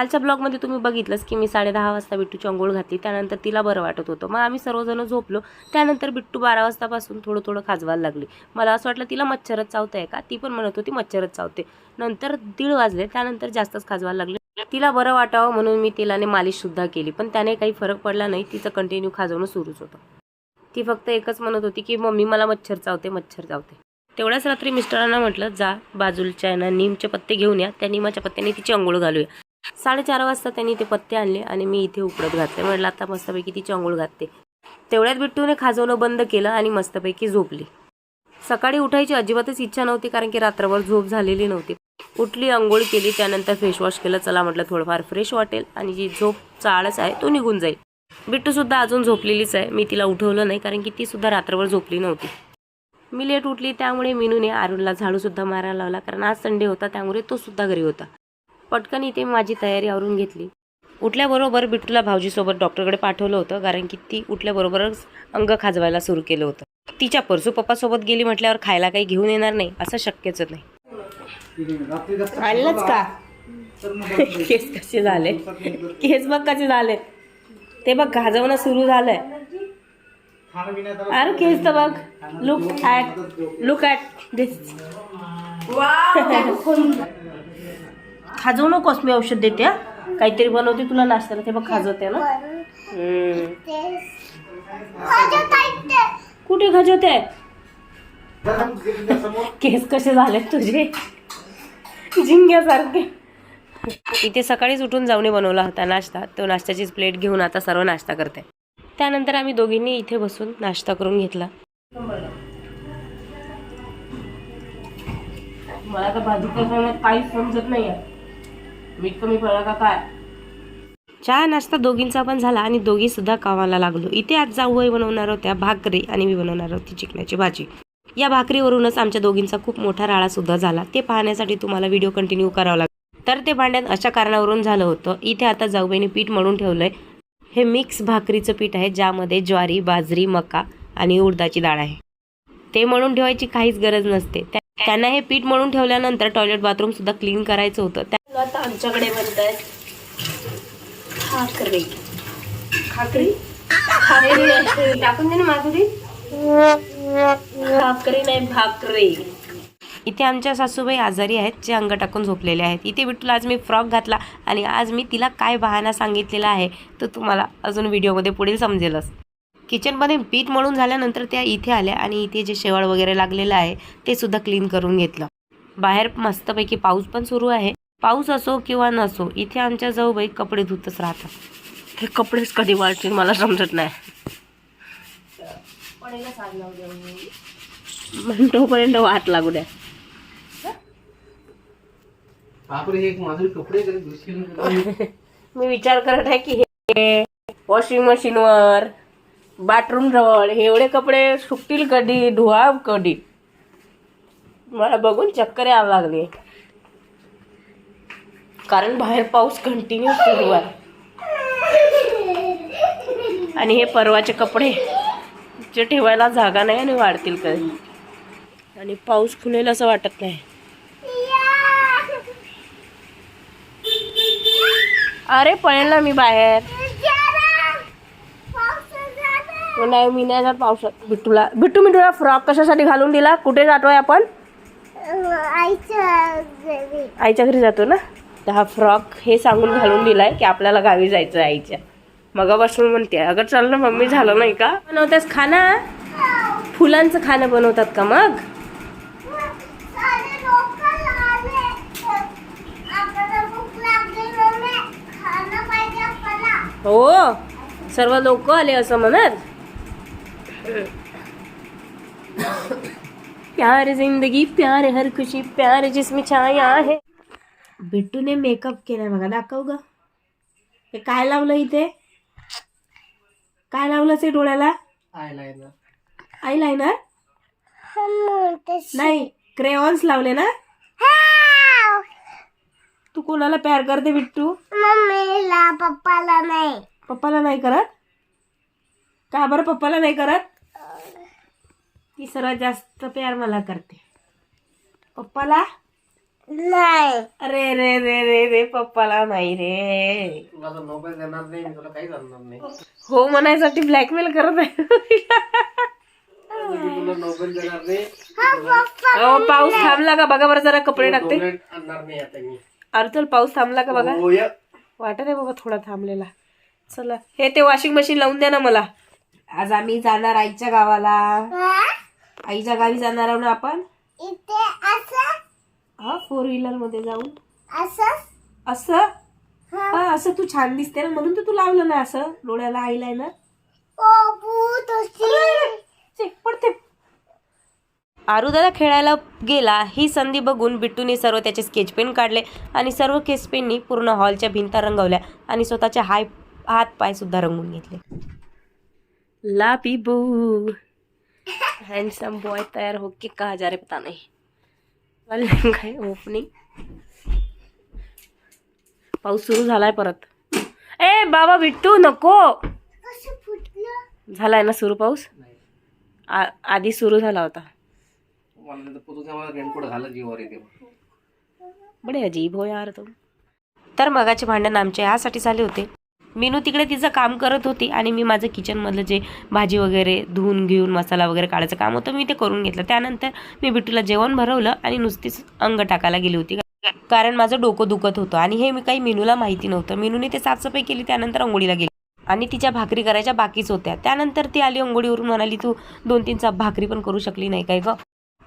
कालच्या ब्लॉगमध्ये तुम्ही बघितलंच की मी साडे दहा वाजता बिट्टूची अंघोळ घातली त्यानंतर तिला बरं वाटत होतं. मग आम्ही सर्वजण झोपलो त्यानंतर बिट्टू बारा वाजतापासून थोडं थोडं खाजवायला लागली. मला असं वाटलं तिला मच्छरच चावत आहे का? ती पण म्हणत होती मच्छरच चावते. नंतर दीड वाजले त्यानंतर जास्तच खाजवायला लागले. तिला बरं वाटावं म्हणून मी तिलाने मालिशसुद्धा केली पण त्याने काही फरक पडला नाही तिचं कंटिन्यू खाजवणं सुरूच होतं. ती फक्त एकच म्हणत होती की मम्मी मला मच्छर चावते मच्छर चावते. तेवढ्याच रात्री मिस्टरांना म्हटलं जा बाजूलच्या ना नीमचे पत्ते घेऊन या त्या निमाच्या पत्त्याने तिची अंघोळ घालूया. साडेचार वाजता त्यांनी ते पत्ते आणले आणि मी इथे उकडत घातले. म्हटलं आता मस्तपैकी तिची आंघोळ घातते तेवढ्यात बिट्टूने खाजवणं बंद केलं आणि मस्तपैकी झोपली. सकाळी उठायची अजिबातच इच्छा नव्हती कारण की रात्रभर झोप झालेली नव्हती. उठली अंघोळ केली त्यानंतर फेसवॉश केलं. चला म्हटलं थोडंफार फ्रेश वाटेल आणि जी झोप आळस आहे तो निघून जाईल. बिट्टू सुद्धा अजून झोपलेलीच आहे. मी तिला उठवलं नाही कारण की तीसुद्धा रात्रभर झोपली नव्हती. मी लेट उठली त्यामुळे मिनूने आरुणला झाडूसुद्धा मारायला लावला कारण आज संडे होता त्यामुळे तो सुद्धा घरी होता. पटकन इथे माझी तयारी आवरून घेतली. उठल्याबरोबर बिट्टूला भाऊजीसोबत डॉक्टरकडे पाठवलं होतं कारण की ती उठल्याबरोबरच अंग खाजवायला सुरू केलं होतं. तिच्या परसू पप्पासोबत गेली म्हटल्यावर खायला काही घेऊन येणार नाही असं शक्यच नाही. आणलंच का? केस कसे झाले? केस बघ कसे झाले. ते बघ खाजवणं सुरू झालंय. अरे केस तर बघ. Look at look at this खाजवू नकोस मी औषध देते. काहीतरी बनवते तुला नाश्त्याला ते बघ खाजवते ना. कुठे खाजवते? केस कसे झाले तुझे? झिंग्यासारखे. इथे सकाळीच उठून जाऊने बनवला होता नाश्ता. तो नाश्त्याचीच प्लेट घेऊन आता सर्व नाश्ता करते. त्यानंतर आम्ही दोघींनी इथे बसून नाश्ता करून घेतला. मला तर भाजी काहीच समजत नाही मीठ कमी पडलं का काय? चहा नाश्ता दोघींचा पण झाला आणि दोघी सुद्धा कामाला लागलो. इथे आज जाऊबाई बनवणार होत्या भाकरी आणि मी बनवणार होती चिकण्याची भाजी. या भाकरीवरूनच आमच्या दोघींचा खूप मोठा राळा सुद्धा झाला. ते पाहण्यासाठी तुम्हाला व्हिडिओ कंटिन्यू करावा लागेल. तर ते भांड्यात अशा कारणावरून झालं होतं. इथे आता जाऊबाईने पीठ मळून ठेवलंय. हे मिक्स भाकरीचं पीठ आहे ज्यामध्ये ज्वारी बाजरी मका आणि उडदाची डाळ आहे. ते मळून ठेवायची काहीच गरज नसते. त्यांना हे पीठ मळून ठेवल्यानंतर टॉयलेट बाथरूम सुद्धा क्लीन करायचं होतं. आता आमच्याकडे बनत आहेत खाकरी. खाकरी? खाकरी टाकून दे ना माधुरी. भाकरी नाही भाकरी. इथे आमच्या सासूबाई आजारी आहेत जे अंग टाकून झोपलेले आहेत. इथे बिट्टूला आज मी फ्रॉक घातला आणि आज मी तिला काय बहाना सांगितलेला आहे तो तुम्हाला अजून व्हिडिओमध्ये पुढील समजेलच. किचनमध्ये पीठ मळून झाल्यानंतर त्या इथे आल्या आणि इथे जे शेवाळ वगैरे लागलेलं आहे ते सुद्धा क्लीन करून घेतलं. बाहेर मस्तपैकी पाऊस पण सुरू आहे. पाऊस असो किंवा नसो इथे आमच्या जाऊबाई कपडे धुतच राहतात. हे कपडेच कधी वाळतील मला समजत नाही. तोपर्यंत वाट लागू द्या. मी विचार करत आहे की हे वॉशिंग मशीनवर बाथरूम जवळ हे एवढे कपडे सुकतील कधी धुवा कधी? मला बघून चक्कर यावं लागली. कारण बाहेर पाऊस कंटिन्यू सुरू आहे. आणि हे परवाचे कपडे जे ठेवायला जागा नाही आणि वाढतील कधी. आणि पाऊस खुलेल असं वाटत नाही. अरे पळेल ना मी बाहेर. नाही मी नाही जात पावसात. बिट्टूला बिट्टू मी तुला फ्रॉक कशासाठी घालून दिला? कुठे जातोय आपण? आईच्या घरी जातो ना? तर हा फ्रॉक हे सांगून घालून दिलाय की आपल्याला गावी जायचं आहे आईच्या. मगापासून म्हणते अगं चल ना मम्मी झालं नाही का? बनवतेस खाना? फुलांचं खाणं बनवतात का मग? हो सर्व लोक आले असं म्हणत. प्यार जिंदगी प्यार हर खुशी प्यार जिसमें छाया है. बिट्टूने मेकअप केलाय बघा दाखव ग. हे काय लावलं इथे? काय लावलं ते डोळ्याला? आय लायनर नाही क्रेऑन्स लावले ना? तू कोणाला प्यार करते बिट्टू? मम्मीला पप्पाला नाही. पप्पाला नाही करत? का बरं पप्पाला नाही करत? ती सर्वात जास्त प्यार मला करते. पप्पाला? नाही. अरे रे रे रे रे पप्पाला नाही रे. तुला तर देणार नाही मी तुला काहीच आणणार नाही. हो म्हणायसाठी ब्लॅकमेल करत आहे. मी तुला मोबाईल देणार नाही अहो, पाऊस थांबला का? बघा बरं जरा कपडे टाकते. डोनेट आणणार नाही आता मी. अरे चल पाऊस थांबला का बघा? हो या. वाटत आहे बाबा थोडा थांबलेला. चला हे ते वॉशिंग मशीन लावून द्या ना मला. आज आम्ही जाणार आईच्या गावाला? आईच्या गावी जाणार आहोत ना आपण? इथे असं हा फोर व्हीलरमध्ये जाऊन? असं? असं? हा. असं तू छान दिसते ना म्हणून तर तू लावलं ना असं डोळ्याला आईलाय ना पडते. आरुदादा खेळायला गेला ही संधी बघून बिट्टूने सर्व त्याचे स्केच पेन काढले आणि सर्व स्केच पेननी पूर्ण हॉलच्या भिंता रंगवल्या आणि स्वतःचे हाय हात पाय सुद्धा रंगवून घेतले. ला बू. हँडसम बॉय तयार हो के कहा जा रे पता नहीं. काय ओपनिंग पाऊस सुरू झालाय परत. ए बाबा बिट्टू नको. झालाय ना सुरू पाऊस? आधी सुरू झाला होता. बडे अजीब हो यार तुम तर मगाचे भांडण आमचे ह्यासाठी झाले होते. मीनू तिकडे तिचं काम करत होती आणि मी माझं किचनमधलं जे भाजी वगैरे धुवून घेऊन मसाला वगैरे काढायचं काम होतं मी ते करून घेतलं. त्यानंतर मी बिटूला जेवण भरवलं आणि नुसतीच अंग टाकायला गेली होती. कारण माझं डोकं दुखत होतं आणि हे मी काही मीनूला माहिती नव्हतं. मीनूने ते साफसफाई केली त्यानंतर अंघोळीला गेली. आणि तिच्या भाकरी करायच्या बाकीच होत्या. त्यानंतर ती आली अंघोळीवरून म्हणाली तू दोन तीन चाप भाकरी पण करू शकली नाही काय ग?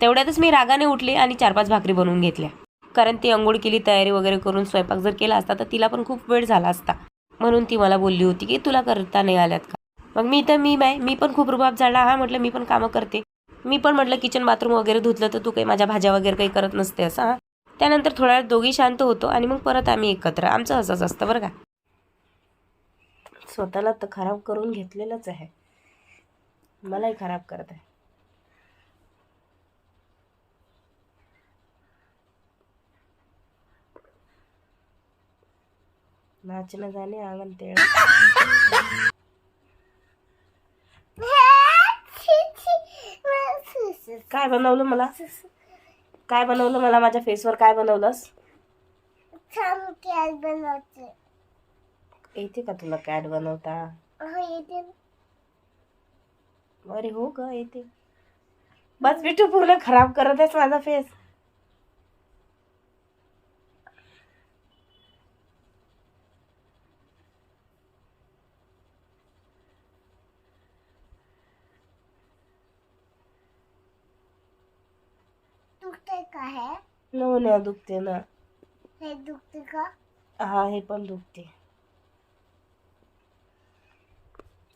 तेवढ्यातच मी रागाने उठले आणि चार पाच भाकरी बनवून घेतल्या. कारण ती अंघोळ केली तयारी वगैरे करून स्वयंपाक जर केला असता तर तिला पण खूप वेळ झाला असता. म्हणून ती मला बोलली होती की तुला करता नाही आल्यात का? मग मी तर मी बाय मी पण खूप रुबाब झाला. हा म्हटलं मी पण कामं करते. मी पण म्हटलं किचन बाथरूम वगैरे धुतलं तर तू काही माझ्या भाज्या वगैरे काही करत नसते असं हां. त्यानंतर थोड्या वेळ दोघी शांत होतो आणि मग परत आम्ही एकत्र. आमचं असंच असतं बरं का. स्वतःला तर खराब करून घेतलेलंच आहे. मलाही खराब करत आहे. अंगण तेळ काय बनवलं मला? काय बनवलं मला माझ्या फेसवर? काय बनवलंस? येते का तुला कॅट बनवता? हो येते अरे हो ग येते. बस बिटू पूर्ण खराब करत आहेस माझा फेस. दुखते का हे नो ना दुखते ना. हे दुखते का? हा हे पण दुखते.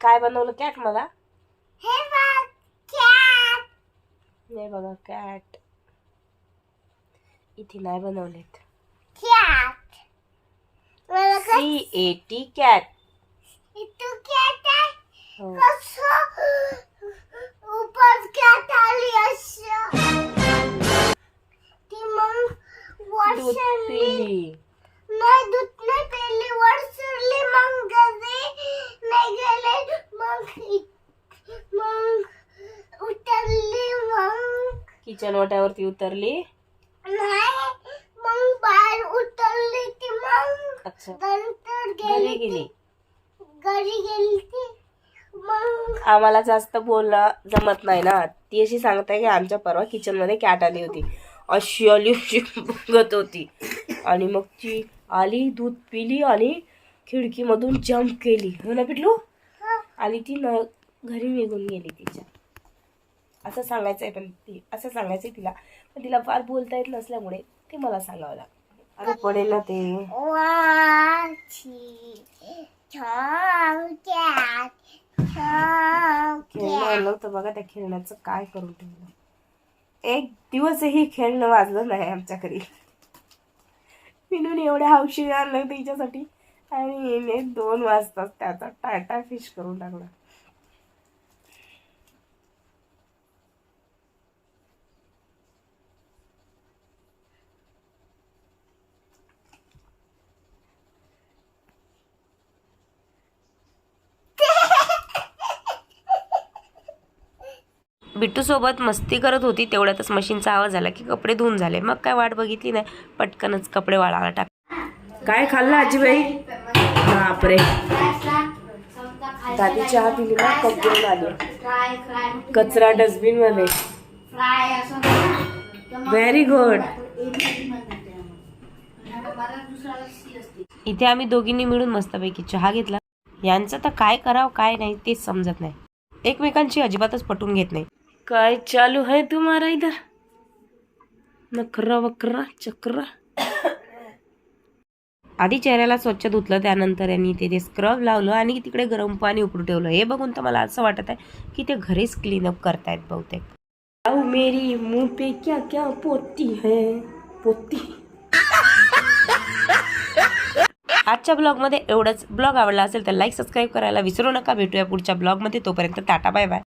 काय बनवलं कॅट मला? हे बघ cat. नाही बघा कॅट इथे नाही बनवलेत. Cat. मला का सी ए टी कॅट तू cat आहे. हो. कसं उपर cat आली असं दूध पिली नाही दूध नाही पेली मग घरी नाही गेले मग मग उतरली मग किचन वाट्यावरती उतरली. नाही मग बाहेर उतरली ती मग अच्छा. नंतर घरी गेली गेली. ती घरी गेली ती मग आम्हाला जास्त बोलणं जमत नाही ना. ती अशी सांगताय की आमच्या परवा किचनमध्ये कॅट आली होती. अशी आली अशी बघत होती. आणि मग ती आली दूध पिली आणि खिडकीमधून जंप केली. हो ना पिटलू? आली ती न घरी निघून गेली तिच्या. असं सांगायचंय पण ती असं सांगायचंय तिला. पण तिला फार बोलता येत नसल्यामुळे ते मला सांगावं लागतं अरे पडेल ना ते. आणलं होतं बघा त्या खेळण्याचं. काय करून ठेवलं? एक दिवसही खेळणं वाजलं नाही आमच्या घरी. मिनून एवढ्या हौशी आणलं तिच्यासाठी. आणि दोन वाजताच त्याचा टाटा फिश करून टाकला बिट्टूसोबत मस्ती करत होती तेवढ्यातच मशीनचा आवाज आला की कपडे धुवून झाले. मग काय वाट बघितली नाही. पटकनच कपडे वाळायला टाक. काय खाल्लं आजीबाई? बापरे. दादी चहा पिली ना कप घेऊन आली. कचरा डस्टबिनमध्ये व्हेरी गुड इथे आम्ही दोघींनी मिळून मस्तपैकी चहा घेतला. यांचं तर काय करावं काय नाही तेच समजत नाही. एकमेकांची अजिबातच पटून घेत नाही. काय चालू है तुम्हारा इधर? नखरा वखरा चक्रा. आधी चेहऱ्याला स्वच्छ धुतलं त्यानंतर यांनी ते ते स्क्रब लावलं आणि तिकडे गरम पाणी उकळून ठेवलं. हे बघून तर मला असं वाटत आहे की ते घरीच क्लीनअप करतायत बहुतेक. आओ मेरी मुंह पे क्या क्या पोती है? पोती. आजच्या ब्लॉगमध्ये एवढंच. ब्लॉग आवडला असेल तर लाईक सबस्क्राईब करायला विसरू नका. भेटूया पुढच्या ब्लॉगमध्ये तोपर्यंत टाटा बाय बाय